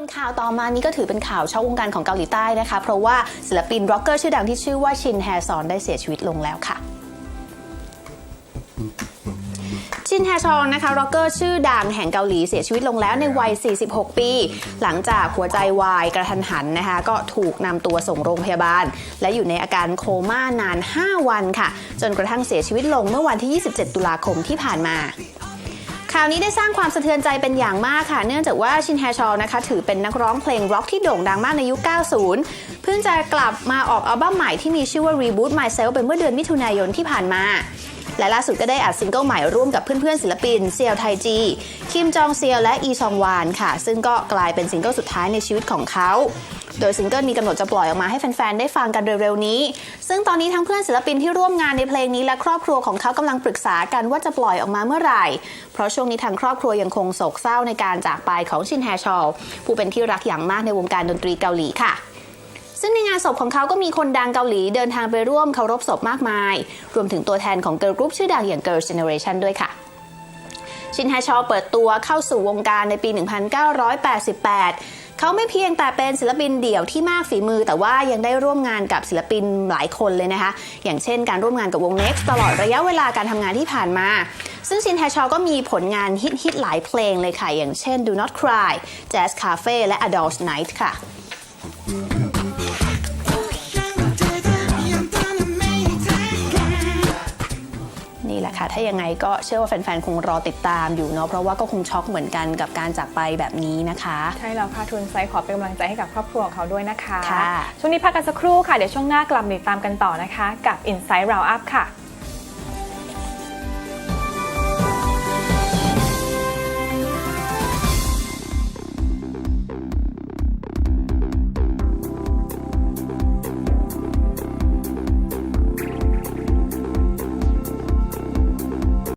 ส่วนข่าวต่อมานี้ก็ถือเป็นข่าวช็อกวงการของเกาหลีใต้นะคะ เพราะว่าศิลปินร็อกเกอร์ชื่อดังที่ชื่อว่าชินแฮซอนได้เสียชีวิตลงแล้วค่ะชินแฮชองนะคะร็อกเกอร์ชื่อดังแห่งเกาหลีเสียชีวิตลงแล้วในวัย 46 ปี หลังจากหัวใจวายกระทันหันนะคะก็ถูกนำตัวส่งโรงพยาบาล และอยู่ในอาการโคม่านาน 5 วันค่ะ จนกระทั่งเสียชีวิตลงเมื่อวันที่ 27 ตุลาคมที่ผ่านมา ข่าวนี้ได้สร้างความสะเทือนใจเป็นอย่างมากค่ะ เนื่องจากว่าชินแฮชอลนะคะ ถือเป็นนักร้องเพลงร็อกที่โด่งดังมากในยุค 90 เพิ่งจะกลับมาออกอัลบั้มใหม่ที่มีชื่อว่า Reboot Myself เป็นเมื่อเดือนมิถุนายนที่ผ่านมา และล่าสุดก็ได้อัดซิงเกิลใหม่ร่วมกับเพื่อนๆศิลปินเซียวไทจี คิมจองเซียวและอีซองวานค่ะ ซึ่งก็กลายเป็นซิงเกิลสุดท้ายในชีวิตของเขา โดยซิงเกิลมีกำหนดจะปล่อยออกมาให้แฟนๆ ได้ฟังกันเร็วๆนี้ ซึ่งตอนนี้ทั้งเพื่อนศิลปินที่ร่วมงานในเพลงนี้และครอบครัวของเขากำลังปรึกษากันว่าจะปล่อยออกมาเมื่อไหร่ เพราะช่วงนี้ทางครอบครัวยังคงโศกเศร้าในการจากไปของชินแฮชอลผู้เป็นที่รักอย่างมากในวงการดนตรีเกาหลีค่ะ ซึ่งในงานศพของเขาก็มีคนดังเกาหลีเดินทางไปร่วมเคารพศพมากมาย รวมถึงตัวแทนของเกิร์ลกรุ๊ปชื่อดังอย่าง Girls' Generation ด้วยค่ะชินแฮชอเปิดตัวเข้าสู่วงการในปี 1988 เขาไม่เพียงแต่เป็นศิลปินเดี่ยวที่มากฝีมือ แต่ว่ายังได้ร่วมงานกับศิลปินหลายคนเลยนะคะ อย่างเช่นการร่วมงานกับวง Next ตลอดระยะเวลาการทำงานที่ผ่านมา ซึ่งชินแฮชอก็มีผลงานฮิตๆหลายเพลงเลยค่ะ อย่างเช่น Do Not Cry Jazz Cafe และ Adult Night ค่ะ นี่แหละค่ะ ถ้ายังไงก็เชื่อว่าแฟนๆ คงรอติดตามอยู่เนาะเพราะว่าก็คงช็อกเหมือนกันกับการจากไปแบบนี้นะคะ ใช่แล้วค่ะทุนไซขอเป็นกำลังใจให้กับครอบครัวของเขาด้วยนะคะค่ะช่วงนี้พักกันสักครู่ค่ะ เดี๋ยวช่วงหน้ากลับมาติดตามกันต่อนะคะ กับ Inside Round Up ค่ะ